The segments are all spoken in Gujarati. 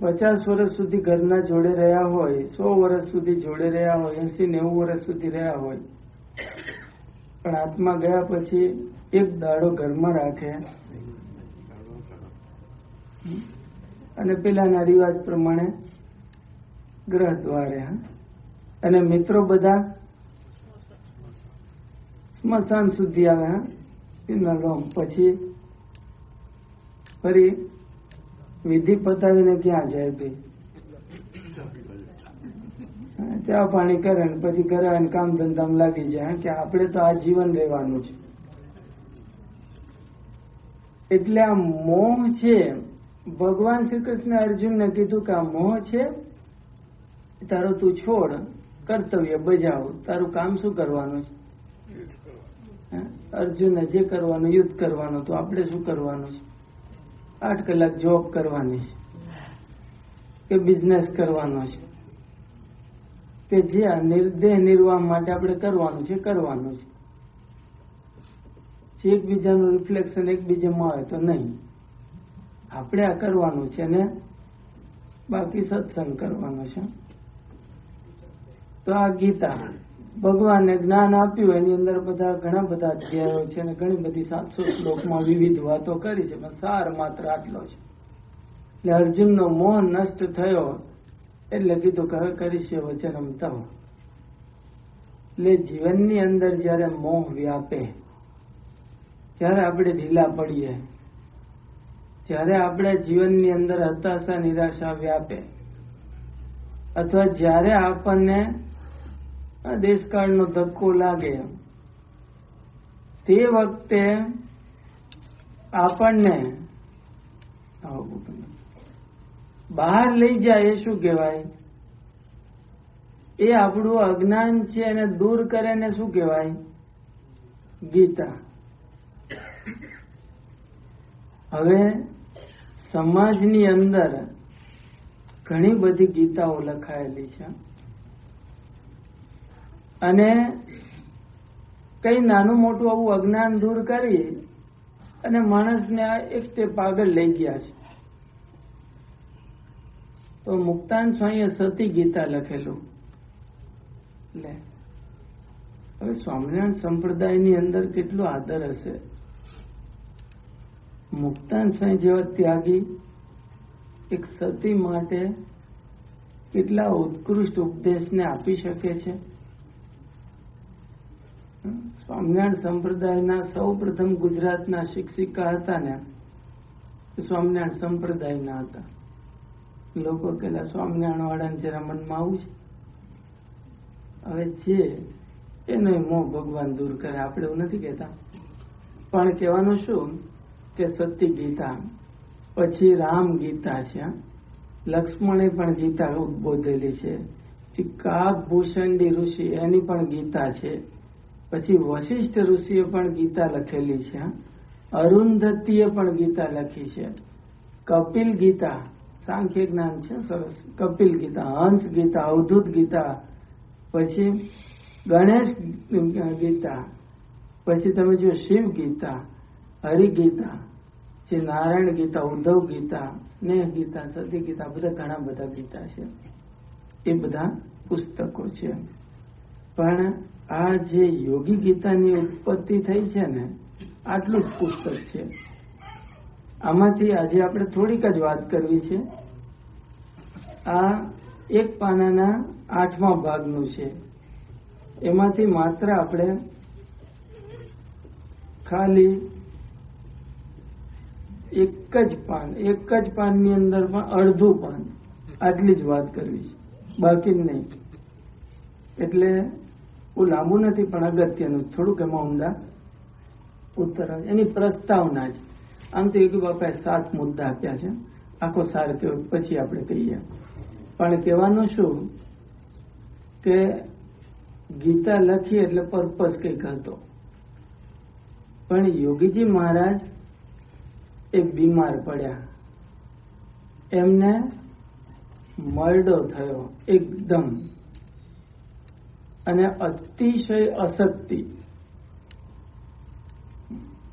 પચાસ વર્ષ સુધી ઘરના જોડે રહ્યા હોય, સો વર્ષ સુધી જોડે રહ્યા હોય, એસી નેવું વર્ષ સુધી રહ્યા હોય. પણ આત્મા ગયા પછી એક દાડો ઘરમાં રાખે. અને પેલાના રિવાજ પ્રમાણે ગ્રહ દ્વારે? અને મિત્રો બધા સ્મશાન સુધી આવે, હા. પછી ફરી વિધિ પતાવીને ક્યાં જાય ભાઈ ચા પાણી કરે ને પછી કરે અને કામ ધંધામાં લાગી જાય કે આપણે તો આ જીવન રહેવાનું છે. એટલે આ મોહ છે ભગવાન શ્રી કૃષ્ણ અર્જુનને કીધું કે આ મોહ છે તારો તું છોડ કર્તવ્ય બજાવ તારું કામ શું કરવાનું છે? હા? અર્જુનને જે કરવાનું યુદ્ધ કરવાનું તો આપણે શું કરવાનું છે? આઠ કલાક જોબ કરવાની છે. કે બિઝનેસ કરવાનો છે. કે જે દેહ નિર્વાહ માટે આપણે કરવાનું છે કરવાનું છે. એકબીજાનું રિફ્લેક્શન એકબીજામાં આવે તો નહીં. આપણે આ કરવાનું છે ને બાકી સત્સંગ કરવાનો છે. તો આ ગીતા. ભગવાને જ્ઞાન આપ્યું, એની અંદર બધા ઘણા બધા અધ્યાયો છે અને ઘણી બધી સાતસો શ્લોકમાં વિવિધ વાતો કરી છે, પણ સાર માત્ર આટલો છે. એટલે અર્જુનનો મોહ નષ્ટ થયો, એટલે કીધું કહે કરીશે વચનમ તમ. એટલે જીવનની અંદર જ્યારે મોહ વ્યાપે ત્યારે આપણે ઢીલા પડીએ, જ્યારે આપણે જીવનની અંદર હતાશા, નિરાશા વ્યાપે, અથવા જ્યારે આપણને આ દેશકાળનો ધક્કો લાગે. તે વખતે આપણને બહાર લઈ જાય એ શું કહેવાય? એ આપણું અજ્ઞાન છે એને દૂર કરે ને શું કહેવાય? ગીતા. હવે સમાજની અંદર ઘણી બધી ગીતાઓ લખાયેલી છે. અને કઈ નાનું મોટું આવું અજ્ઞાન દૂર કરી અને માણસને આ એક સ્ટેપ આગળ લઈ ગયા છે. તો મુક્તાન સ્વામીએ સતી ગીતા લખેલું. લે. હવે સ્વામિનારાયણ સંપ્રદાયની અંદર કેટલો આદર હશે? મુક્તાન સ્વામી જેવા ત્યાગી એક સતી માટે કેટલા ઉત્કૃષ્ટ ઉપદેશને આપી શકે છે? સ્વામિનારાયણ સંપ્રદાયના સૌ પ્રથમ ગુજરાતના શિક્ષિકા હતા ને સ્વામિનારાયણ સંપ્રદાયના હતા. લોકો પેલા સ્વામિનારાયણ વાળાને જરા મનમાં આવું છે. હવે છે એનો મોહ ભગવાન દૂર કરે, આપણે એવું નથી કહેતા. પણ કહેવાનું શું કે સત્ય ગીતા, પછી રામ ગીતા છે લક્ષ્મણે પણ ગીતા ઉદબોધેલી છે. પછી કાગભૂષણડી ઋષિ એની પણ ગીતા છે. પછી વશિષ્ઠ ઋષિએ પણ ગીતા લખેલી છે. અરુંધતીએ પણ ગીતા લખી છે. કપિલ ગીતા, સાંખ્ય જ્ઞાન છે, સરસ. કપિલ ગીતા, હંસ ગીતા, અવધૂત ગીતા, પછી ગણેશ ગીતા, પછી તમે જો શિવ ગીતા હરિગીતા જે નારાયણ ગીતા, ઉદ્ધવ ગીતા, સ્નેહ ગીતા, સતી ગીતા, બધા ઘણા બધા ગીતા છે. એ બધા પુસ્તકો છે. પણ આ જે યોગી ગીતાની ઉત્પત્તિ થઈ છે ને, આટલું જ પુસ્તક છે. આમાંથી આજે આપણે થોડીક જ વાત કરવી છે. આ એક પાનાના આઠમા ભાગનું છે. એમાંથી માત્ર આપણે ખાલી એક જ પાન, એક જ પાનની અંદર પણ અડધું પાન આટલી જ વાત કરવી છે. બાકી નહીં. એટલે બહુ લાંબુ નથી, પણ અગત્યનું થોડુંક એમાં ઊંડા ઉત્તર એની પ્રસ્તાવના જ. આમ તો યોગી બાપાએ સાત મુદ્દા આપ્યા છે. આખો સાર કેવો પછી આપણે કહીએ. પણ કહેવાનું શું? કે ગીતા લખી એટલે પર્પઝ કંઈક હતો. પણ યોગીજી મહારાજ એક બીમાર પડ્યા. એમને મરડો થયો. એકદમ. અને અતિશય અશક્તિ.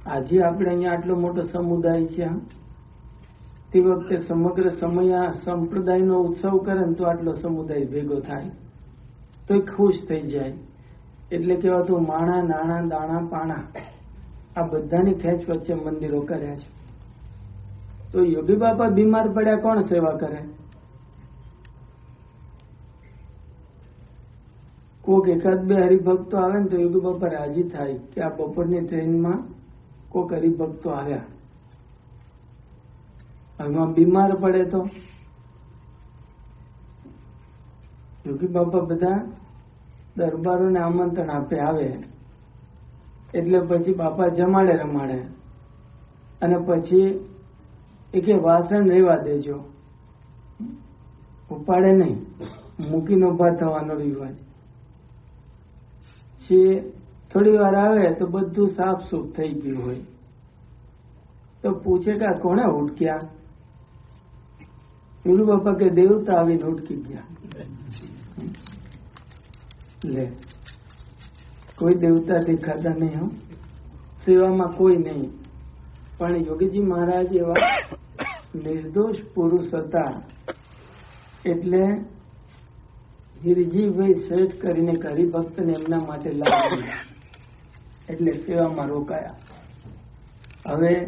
આજે આપણે અહીંયા આટલો મોટો સમુદાય છે? તે વખતે સમગ્ર સમય સંપ્રદાયનો ઉત્સવ કરે ને તો આટલો સમુદાય ભેગો થાય. તો એ ખુશ થઈ જાય. એટલે કહેવાતું માણા, નાણા, દાણા, પાણા આ બધાની ખેંચ વચ્ચે મંદિરો કર્યા છે. તો યોગી બાપા બીમાર પડ્યા કોણ સેવા કરે? કોક એકાદ બે હરિભક્તો આવે ને તો યોગી બાપા રાજી થાય. કે આ બપોરની ટ્રેનમાં કોક હરિભક્તો આવ્યા. એમાં બીમાર પડે તો? યોગી બાપા બધા દરબારોને આમંત્રણ આપે આવે. એટલે પછી બાપા જમાડે રમાડે. અને પછી એ કે વાસણ રેવા દેજો. ઉપાડે નહીં. મૂકીને ઊભા થવાનો રિવાજ. છે થોડી વાર આવે તો બધું સાફ સૂફ થઈ ગયું હોય. તો પૂછે કે કોને ઉટક્યા ગુરુ બાપા કે દેવતા આવીને ઉટકી ગયા. લે, કોઈ દેવતા દેખાતા નહીં હો. સેવામાં કોઈ નહીં. પણ યોગીજી મહારાજ એવા નિર્દોષ પુરુષ હતા. એટલે હિરજીભાઈ શેઠ કરીને હરિભક્તને એમના માટે લાવી એટલે સેવામાં રોકાયા. હવે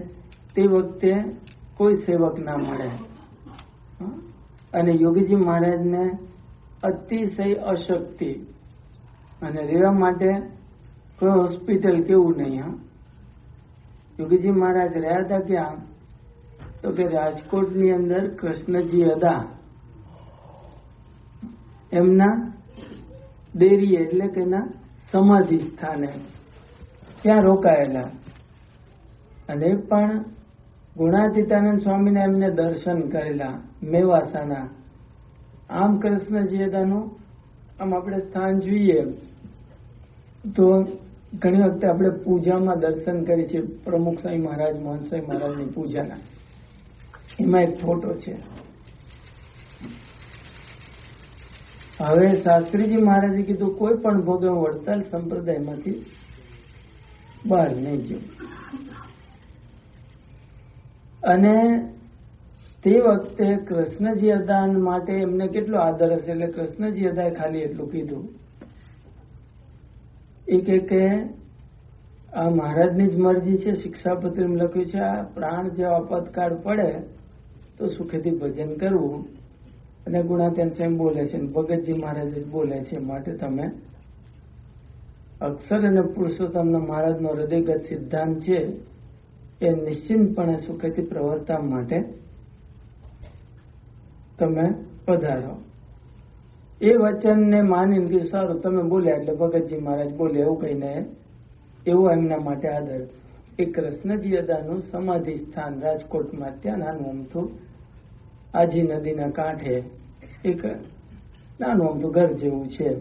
તે વખતે કોઈ સેવક ના મળે. અને યોગીજી મહારાજને અતિશય અશક્તિ. અને રહેવા માટે કોઈ હોસ્પિટલ કેવું નહીં, હા? યોગીજી મહારાજ રહ્યા હતા ક્યાં તો કે રાજકોટની અંદર કૃષ્ણજી હતા. એમના દેરી એટલે કે એના સમાધિ સ્થાને ત્યાં રોકાયેલા. અને પણ ગુણાતીતાનંદ સ્વામીને એમને દર્શન કરેલા મેવાસાના. આમ કૃષ્ણજી હતાનું આમ આપણે સ્થાન જોઈએ. તો ઘણી વખતે આપણે પૂજામાં દર્શન કરીએ છીએ. પ્રમુખ સાંઈ મહારાજ મોહન સાંઈ મહારાજની પૂજાના. એમાં એક ફોટો છે. હવે શાસ્ત્રીજી મહારાજે કીધું, કોઈ પણ ભોગે હું વડતાલ સંપ્રદાયમાંથી બહાર નહીં જઉં અને તે વખતે કૃષ્ણજી અદાન માટે એમને કેટલો આદર હશે? એટલે કૃષ્ણજી અદાએ ખાલી એટલું કીધું એ કે કે આ મહારાજની જ મરજી છે. શિક્ષાપત્રીમાં લખ્યું છે, આ પ્રાણ જેવા આપતકાળ પડે તો સુખેથી ભજન કરવું. અને ગુણાત્યાન સ્વયં બોલે છે ભગતજી મહારાજ બોલે છે માટે તમે અક્ષર અને પુરુષોત્તમના મહારાજનો હૃદયગત સિદ્ધાંત છે એ નિશ્ચિંતપણે સુખેથી પ્રવર્તવા માટે તમે પધારો. એ વચનને માનીને કે સારું, તમે બોલ્યા એટલે ભગતજી મહારાજ બોલે એવું કહીને એવો એમના માટે આદર. એ કૃષ્ણજી અદાનું સમાધિ સ્થાન રાજકોટમાં, ત્યાં નાનું અમથું આજી નદીના કાંઠે એક નાનું અમથું ઘર જેવું છે.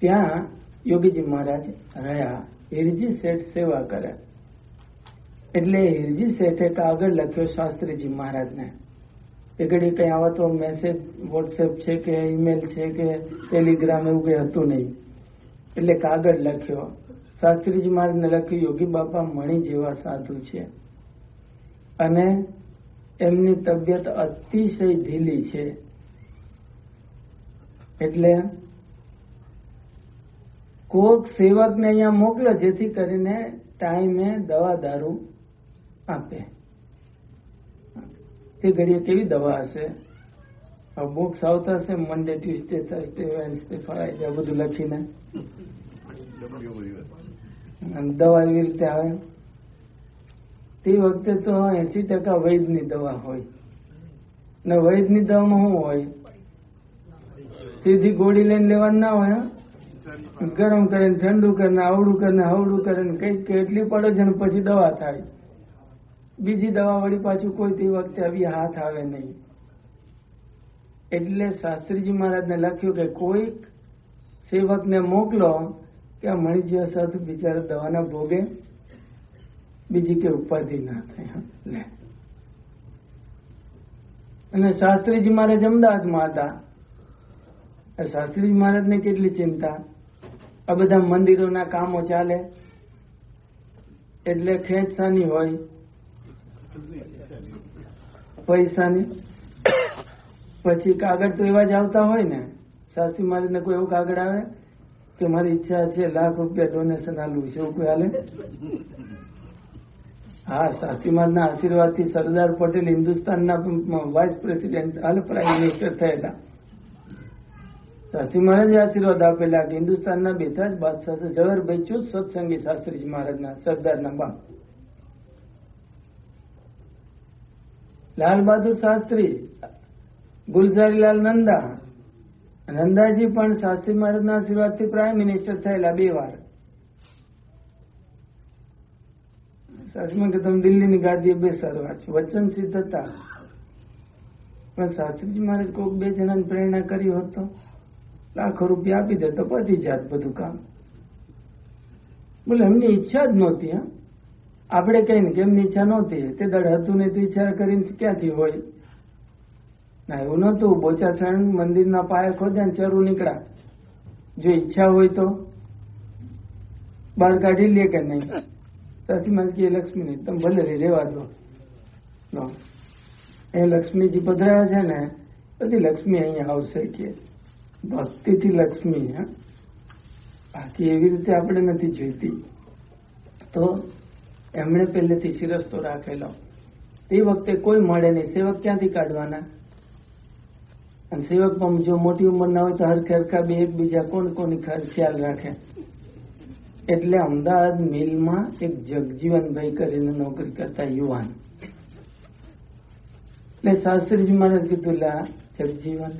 ત્યાં યોગીજી મહારાજ રહ્યા. હિરજી શેઠ સેવા કરે. એટલે હિરજી શેઠે કાગળ લખ્યો શાસ્ત્રીજી મહારાજને. એ ઘડી કઈ આવા તો મેસેજ વોટ્સએપ છે કે ઈમેલ છે કે ટેલિગ્રામ એવું કઈ હતું નહીં. એટલે કાગળ લખ્યો, શાસ્ત્રીજી મહારાજને લખ્યું, યોગી બાપા મણી જેવા સાધુ છે. અને એમની તબિયત અતિશય ઢીલી છે. એટલે કોક સેવકને અહીંયા મોકલો જેથી કરીને ટાઈમે દવા દારૂ આપે. તે ઘડીએ કેવી દવા હશે? બુક્સ આવતા હશે Monday Tuesday Thursday Wednesday Friday આ બધું લખીને. દવા એવી રીતે આવે? તે વખતે તો એસી ટકા વૈદની દવા હોય. ને વૈદની દવામાં શું હોય? સીધી ગોળી લઈને લેવાની ના હોય ગરમ કરીને, ઠંડુ કરીને, આવડું કરીને, હવડું કરીને, કંઈક કેટલી પડે છે ને પછી દવા થાય. બીજી દવા વળી પાછું કોઈ તે વખતે આવી હાથ આવે નહીં. એટલે શાસ્ત્રીજી મહારાજને લખ્યું કે કોઈક સેવકને મોકલો કે મણિજ્ય સત બિચારા દવાના ભોગે. બીજી કે ઉપાધિ ના થાય? લે. અને શાસ્ત્રીજી મહારાજ અમદાવાદમાં હતા. શાસ્ત્રીજી મહારાજને કેટલી ચિંતા? આ બધા મંદિરોના કામો ચાલે. એટલે ખેંચસાની હોય. પૈસાની. પછી કાગળ તો એવા જ આવતા હોય ને. શાસ્ત્રી મહારાજને કોઈ એવું કાગળ આવે કે મારી ઈચ્છા છે લાખ રૂપિયા ડોનેશન આલવું છે, એવું કોઈ હાલે હા, સાસીમાના આશીર્વાદથી સરદાર પટેલ હિન્દુસ્તાનના વાઇસ પ્રેસિડેન્ટ હાલ પ્રાઇમ મિનિસ્ટર થયેલા. સાસી મહારાજે આશીર્વાદ આપેલા કે હિન્દુસ્તાનના બેઠા જ બાદશાહ ઝવેરભાઈ ચુસ્ત સત્સંગી શાસ્ત્રીજી મહારાજના સરદારના બાપ. લાલ બહાદુર શાસ્ત્રી, ગુલઝારીલાલ નંદા, નંદાજી પણ શાસ્ત્રી મહારાજના આશીર્વાદથી પ્રાઇમ મિનિસ્ટર થયેલા બે વાર. શાસ્ત્રીમાં કે તમે દિલ્હીની ગાદીએ બેસાડવા છો વચન સિદ્ધ હતા. પણ શાસ્ત્રીજી મહારાજ કોઈક બે જણાને પ્રેરણા કરી હોત તો લાખો રૂપિયા આપી દે તો પતી જાત બધું કામ. બોલે, એમની ઈચ્છા જ નહોતી, હા. આપણે કઈ ને કે એમની ઈચ્છા નહોતી. તે દળ હતું ને તે ઈચ્છા કરીને ક્યાંથી હોય? ના, એવું નહોતું. બોચાસણ મંદિરના પાયા ખોદ્યા ને ચરું નીકળ્યા. જો ઈચ્છા હોય તો બહાર કાઢી લે કે નહીં? સાચી માં કે લક્ષ્મી તમે ભલે રે રેવા દો. એ લક્ષ્મીજી પધરાયા છે ને બધી લક્ષ્મી અહીંયા આવશે કે, ભક્તિથી લક્ષ્મી, હા? બાકી એવી રીતે આપણે નથી જોઈતી. તો એમણે પહેલેથી શિરસ્તો રાખેલો. એ વખતે કોઈ મળે નહીં. સેવક ક્યાંથી કાઢવાના? અને સેવક પણ જો મોટી ઉંમરના હોય તો હરખે હરખા બે એકબીજા કોણ કોની ખ્યાલ રાખે? એટલે અમદાવાદ મિલમાં એક જગજીવનભાઈ કરીને નોકરી કરતા યુવાન. એટલે શાસ્ત્રીજી મહારાજ કીધું, લા, જગજીવન.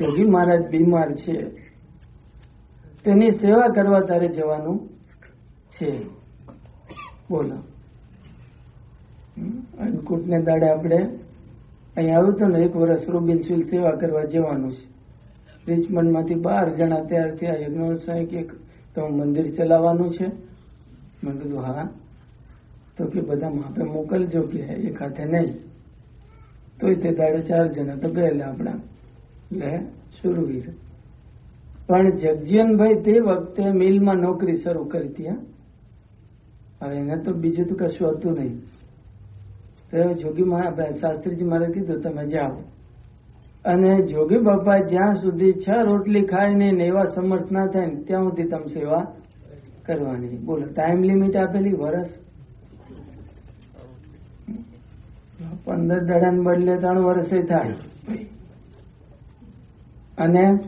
જોગી મહારાજ બીમાર છે. તેની સેવા કરવા તારે જવાનું છે. બોલો. અન્નકૂટ ને દાડે આપણે અહીં આવ્યું હતું ને, એક વર્ષ રોબિનશીલ સેવા કરવા જવાનું છે. રિચમન્ડમાંથી બાર જણા ત્યાર થયા, યજ્ઞ સાહેબ કે તો મંદિર ચલાવવાનું છે? મેં કીધું, હા. તો કે, બધા માપે મોકલજો કે એક હાથે નહીં. તોય તે દાડે ચાર જણા તો ગયેલા આપણા. એટલે સુરવીર પણ જગજીવનભાઈ તે વખતે મિલમાં નોકરી શરૂ કરી હતી હવે એને તો બીજું તો કશું હતું નહીં. તો જોગી મહા શાસ્ત્રીજી મારે કીધું, તમે જાઓ. અને જોગી બાપા જ્યાં સુધી છ રોટલી ખાય ને એવા સમર્થ ના થાય ને ત્યાં સુધી તમે સેવા કરવાની. બોલો ટાઈમ લિમિટ આપેલી વરસ? પંદર દડાને બદલે ત્રણ વર્ષે થાય. અને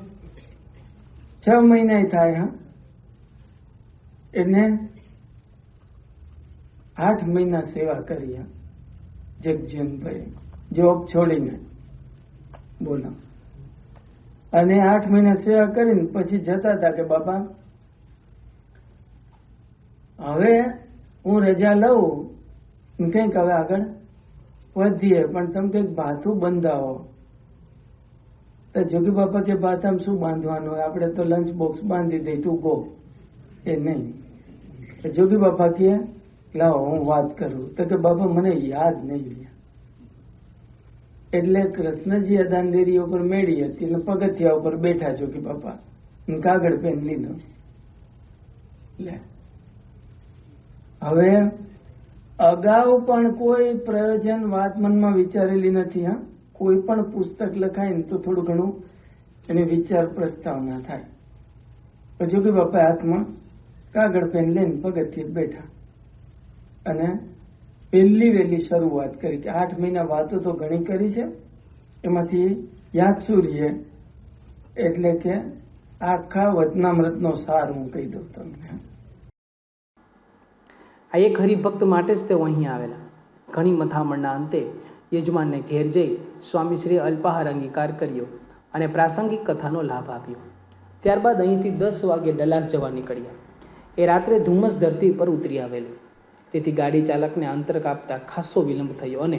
છ મહિના થાય, હા? એને આઠ મહિના સેવા કરી જગજીવનભાઈ, જોબ છોડીને. બોલો. અને આઠ મહિના સેવા કરીને પછી જતા હતા કે, બાપા, હવે હું રજા લઉં. કંઈક હવે આગળ વધીએ. પણ તમે કંઈક ભાથું બંધાવો. તો જોગી બાપા કે ભાથામાં શું બાંધવાનું? હોય આપણે તો લંચ બોક્સ બાંધી દઈ તું ગો. એ નહીં. જોગી બાપા કે, લાવો, હું વાત કરું. તો કે, બાપા, મને યાદ નહીં એટલે કૃષ્ણજી અદાનદેરી ઉપર મેળી હતી અને પગથિયા ઉપર બેઠા જોગી બાપા અને કાગળ પેન લીધો. હવે અગાઉ પણ કોઈ પ્રયોજન વાત મનમાં વિચારેલી નથી, હા? કોઈ પણ પુસ્તક લખાય ને તો થોડું ઘણું એને વિચાર પ્રસ્તાવના થાય. પછી કે બાપા હાથમાં કાગળ પેન લઈને પગથિયે બેઠા. અને પહેલી વહેલી શરૂઆત કરી કે આઠ મહિના વાતો તો ઘણી કરી છે. એમાંથી યાદ રહીએ એટલે કે આખા વચનામૃતનો સાર હું કહી દઉં તમને. આ એક હરિભક્ત માટે જ તેઓ અહીં આવેલા. ઘણી મથામણના અંતે યજમાનને ઘેર જઈ સ્વામીશ્રીએ અલ્પાહાર અંગીકાર કર્યો અને પ્રાસંગિક કથાનો લાભ આપ્યો. ત્યારબાદ અહીંથી દસ વાગે ડલાસ જવા નીકળ્યા. એ રાત્રે ધુમ્મસ ધરતી પર ઉતરી આવેલું. તેથી ગાડી ચાલકને અંતર કાપતા ખાસ્સો વિલંબ થયો અને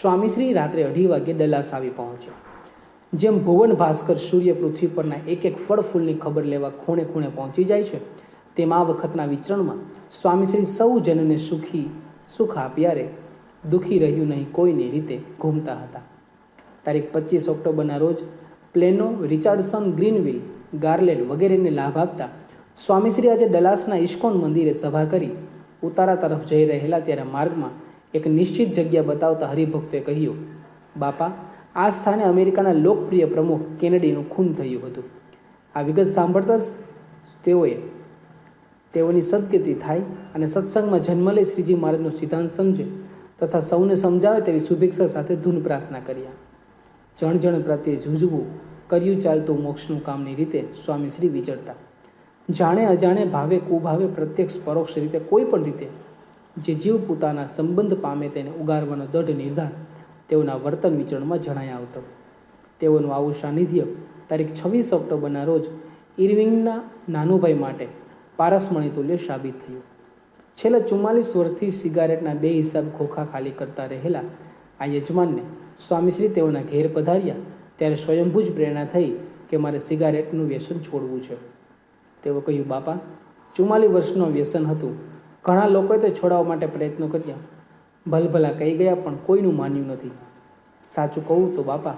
સ્વામીશ્રી રાત્રે અઢી વાગે ડલાસ આવી પહોંચ્યો. જેમ ભુવન ભાસ્કર સૂર્ય પૃથ્વી પરના એક એક ફળ ફૂલની ખબર લેવા ખૂણે ખૂણે પહોંચી જાય છે, તેમ આ વખતના વિચરણમાં સ્વામીશ્રી સૌ જનને સુખી, સુખ આપ્યારે દુઃખી રહ્યું નહીં કોઈની રીતે ઘૂમતા હતા. તારીખ પચીસ ઓક્ટોબરના રોજ પ્લેનો, રિચાર્ડસન, ગ્રીનવિલ, ગાર્લેન્ડ વગેરેને લાભ આપતા સ્વામીશ્રી આજે ડલાસના ઇસ્કોન મંદિરે સભા કરી ઉતારા તરફ જઈ રહેલા ત્યારે માર્ગમાં એક નિશ્ચિત જગ્યા બતાવતા હરિભક્તોએ કહ્યું, બાપા, આ સ્થાને અમેરિકાના લોકપ્રિય પ્રમુખ કેનેડીનું ખૂન થયું હતું. આ વિગત સાંભળતા જ તેઓએ તેઓની સદગતિ થાય અને સત્સંગમાં જન્મ લઈ શ્રીજી મહારાજનો સિદ્ધાંત સમજે તથા સૌને સમજાવે તેવી શુભેચ્છા સાથે ધૂન પ્રાર્થના કર્યા. જણ જણ પ્રત્યે ઝૂઝવું કર્યું ચાલતું મોક્ષનું કામની રીતે સ્વામી શ્રી વિચરતા જાણે અજાણે ભાવે કુભાવે પ્રત્યક્ષ પરોક્ષ રીતે કોઈ પણ રીતે જે જીવ પોતાના સંબંધ પામે તેને ઉગારવાનો દઢ નિર્ધાર તેઓના વર્તન વિચરણમાં જણાય આવતો. તેઓનું આવું સાનિધ્ય તારીખ છવ્વીસ ઓક્ટોબરના રોજ ઇરવિંગના નાનુભાઈ માટે પારસમણી તુલ્ય સાબિત થયું. છેલ્લા ચુમ્માલીસ વર્ષથી સિગારેટના બે હિસાબ ખોખા ખાલી કરતા રહેલા આ યજમાનને સ્વામીશ્રી તેઓના ઘેર પધાર્યા ત્યારે સ્વયંભૂ જ પ્રેરણા થઈ કે મારે સિગારેટનું વ્યસન છોડવું છે. તેઓ કહ્યું, બાપા, ચુમ્માલીસ વર્ષનું વ્યસન હતું. ઘણા લોકોએ તે છોડાવવા માટે પ્રયત્નો કર્યા. ભલભલા કહી ગયા, પણ કોઈનું માન્યું નથી. સાચું કહું તો, બાપા,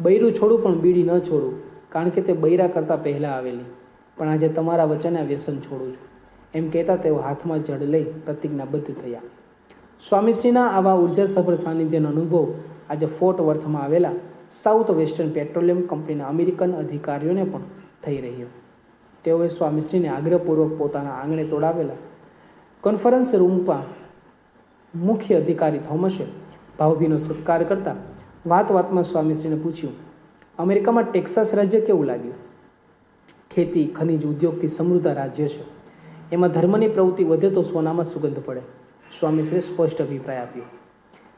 બૈરું છોડું પણ બીડી ન છોડું, કારણ કે તે બૈરા કરતાં પહેલાં આવેલી. પણ આજે તમારા વચને વ્યસન છોડું છું. એમ કહેતા તેઓ હાથમાં જડ લઈ પ્રતિજ્ઞાબદ્ધ થયા. સ્વામીશ્રીના આવા ઉર્જાસભર સાનિધ્યનો અનુભવ આજે ફોર્ટ વર્થમાં આવેલા સાઉથ વેસ્ટર્ન પેટ્રોલિયમ કંપનીના અમેરિકન અધિકારીઓને પણ થઈ રહ્યો. તેઓએ સ્વામીશ્રીને આગ્રહપૂર્વક પોતાના આંગણે તોડાવેલા કોન્ફરન્સ રૂમમાં મુખ્ય અધિકારી થોમસે ભાવભીનો સત્કાર કરતા વાત વાતમાં સ્વામીશ્રીને પૂછ્યું, અમેરિકામાં ટેક્સાસ રાજ્ય કેવું લાગ્યું? ખેતી, ખનિજ ઉદ્યોગથી સમૃદ્ધ રાજ્ય છે? એમાં ધર્મની પ્રવૃત્તિ વધે તો સોનામાં સુગંધ પડે. સ્વામીશ્રીએ સ્પષ્ટ અભિપ્રાય આપ્યો.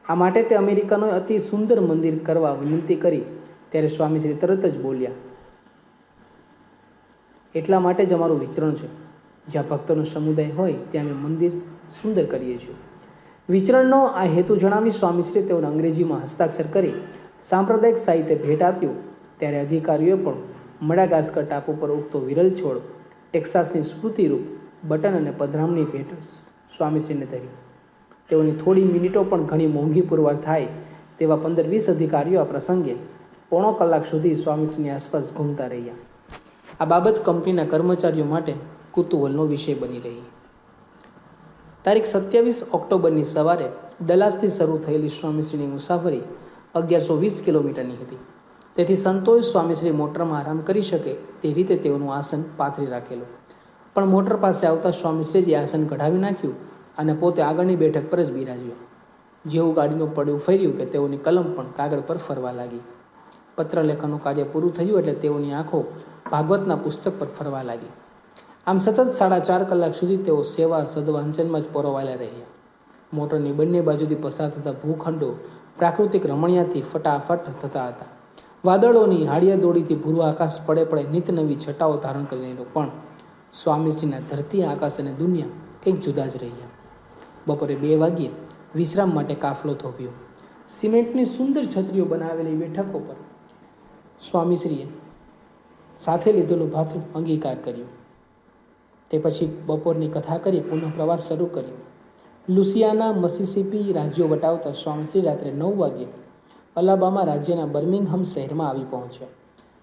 આ માટે તે અમેરિકાનો અતિ સુંદર મંદિર કરવા વિનંતી કરી. ત્યારે સ્વામીશ્રી તરત જ બોલ્યા એટલા માટે જ અમારું વિચરણ છે. જ્યાં ભક્તોનો સમુદાય હોય, ત્યાં અમે મંદિર સુંદર કરીએ છીએ. વિચરણનો આ હેતુ જણાવી સ્વામીશ્રીએ તેઓને અંગ્રેજીમાં હસ્તાક્ષર કરી સાંપ્રદાયિક સાહિત્ય ભેટ આપ્યું. ત્યારે અધિકારીઓએ પણ મડાગાસ્કર ટાપુ પર ઉગતો વિરલ છોડ, ટેક્સાસની સ્મૃતિરૂપ બટન અને પધરામની ભેટ સ્વામીશ્રીને ધરી. તેઓની થોડી મિનિટો પણ ઘણી મોંઘી પુરવાર થાય તેવા પંદર વીસ અધિકારીઓ આ પ્રસંગે પોણો કલાક સુધી સ્વામીશ્રીની આસપાસ ઘૂમતા રહ્યા. આ બાબત કંપનીના કર્મચારીઓ માટે કુતૂહલનો વિષય બની રહી. તારીખ સત્યાવીસ ઓક્ટોબરની સવારે ડલાસથી શરૂ થયેલી સ્વામીશ્રીની મુસાફરી અગિયારસો વીસ કિલોમીટરની હતી. તેથી સંતોષ સ્વામીશ્રી મોટરમાં આરામ કરી શકે તે રીતે તેઓનું આસન પાથરી રાખેલું. પણ મોટર પાસે આવતા સ્વામીશ્રીએ આસન કઢાવી નાખ્યું અને પોતે આગળની બેઠક પર જ બિરાજ્યો. જેવું ગાડીનું પડ્યું ફર્યું કે તેઓની કલમ પણ કાગળ પર ફરવા લાગી. પત્ર લેખનનું કાર્ય પૂરું થયું એટલે તેઓની આંખો ભાગવતના પુસ્તક પર ફરવા લાગી. આમ સતત સાડા ચાર કલાક સુધી તેઓ સેવા સદવાંચનમાં જ પરોવાયેલા રહ્યા. મોટરની બંને બાજુથી પસાર થતા ભૂખંડો પ્રાકૃતિક રમણીયાથી ફટાફટ થતા હતા. વાદળોની હાડિયા દોડીથી ભૂરું આકાશ પડે પડે નિત નવી છટાઓ ધારણ કરીને પણ સ્વામીશ્રીના ધરતી, આકાશ અને દુનિયા કંઈક જુદા જ રહ્યા. બપોરે બે વાગ્યે વિશ્રામ માટે કાફલો થોભ્યો. સિમેન્ટની સુંદર છત્રીઓ બનાવેલી બેઠકો પર સ્વામીશ્રીએ સાથે લીધેલું ભાથું અંગીકાર કર્યો. તે પછી બપોરની કથા કરી પુનઃ પ્રવાસ શરૂ કર્યો. લુસિયાના મસિસિપી રાજ્યો વટાવતા સ્વામીશ્રી રાત્રે નવ વાગ્યે અલાબામા રાજ્યના બર્મિંગહમ શહેરમાં આવી પહોંચ્યા.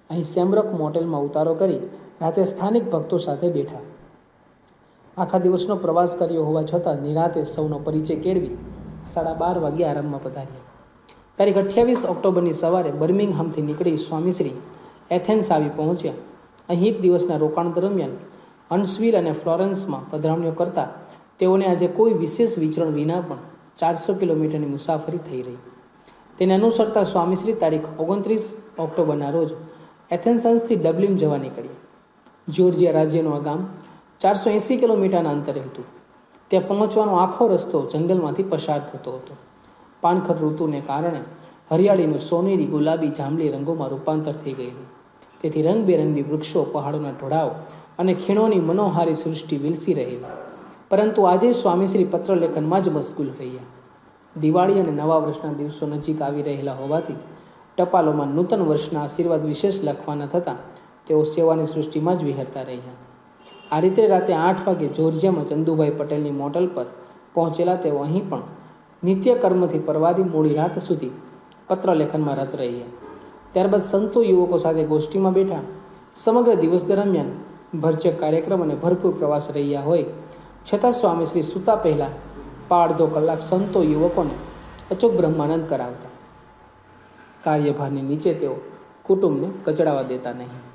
અહીં સેમરક મોટેલમાં ઉતારો કરી રાતે સ્થાનિક ભક્તો સાથે બેઠા. આખા દિવસનો પ્રવાસ કર્યો હોવા છતાં નિરાતે સૌનો પરિચય કેળવી સાડા બાર વાગ્યે આરામમાં પધાર્યા. તારીખ અઠ્યાવીસ ઓક્ટોબરની સવારે બર્મિંગહામથી નીકળી સ્વામીશ્રી એથેન્સ આવી પહોંચ્યા. અહીં એક દિવસના રોકાણ દરમિયાન હન્સવિલ અને ફ્લોરેન્સમાં પધરામણીઓ કરતા તેઓને આજે કોઈ વિશેષ વિચરણ વિના પણ ચારસો કિલોમીટરની મુસાફરી થઈ રહી. તેને અનુસરતા સ્વામીશ્રી તારીખ ઓગણત્રીસ ઓક્ટોબરના રોજ એથેન્સન્સથી ડબલિન જવા નીકળ્યા જ્યોર્જિયા રાજ્યનું આ ગામ ચારસો એંસી કિલોમીટરના અંતરે હતું. ત્યાં પહોંચવાનો આખો રસ્તો જંગલમાંથી પસાર થતો હતો. પાનખર ઋતુને કારણે હરિયાળીનું સોનેરી ગુલાબી જાંબલી રંગોમાં રૂપાંતર થઈ ગયેલું. તેથી રંગબેરંગી વૃક્ષો, પહાડોના ઢોળાવ અને ખીણોની મનોહારી સૃષ્ટિ વિલસી રહેલી. પરંતુ આજે સ્વામીશ્રી પત્રલેખનમાં જ મશગુલ રહ્યા. દિવાળી અને નવા વર્ષના દિવસો નજીક આવી રહેલા હોવાથી ટપાલોમાં નૂતન વર્ષના આશીર્વાદ વિશેષ લખવાના થતાં તેઓ સેવાની સૃષ્ટિમાં જ વિહરતા રહ્યા. આ રીતે રાતે આઠ વાગે જોર્જિયામાં ચંદુભાઈ પટેલની મોટલ પર પહોંચેલા તેઓ અહીં પણ નિત્ય કર્મથી પરવારી મોડી રાત સુધી પત્રલેખનમાં રત રહ્યા ત્યારબાદ સંતો યુવકો સાથે ગોષ્ઠીમાં બેઠા. સમગ્ર દિવસ દરમિયાન ભરચક કાર્યક્રમ અને ભરપૂર પ્રવાસ રહ્યા હોય. છતાં સ્વામીશ્રી સૂતા પહેલાં પાડધો કલાક સંતો યુવકોને અચૂક બ્રહ્માનંદ કરાવતા. કાર્યભારની નીચે તેઓ કુટુંબને કચડાવા દેતા નહીં.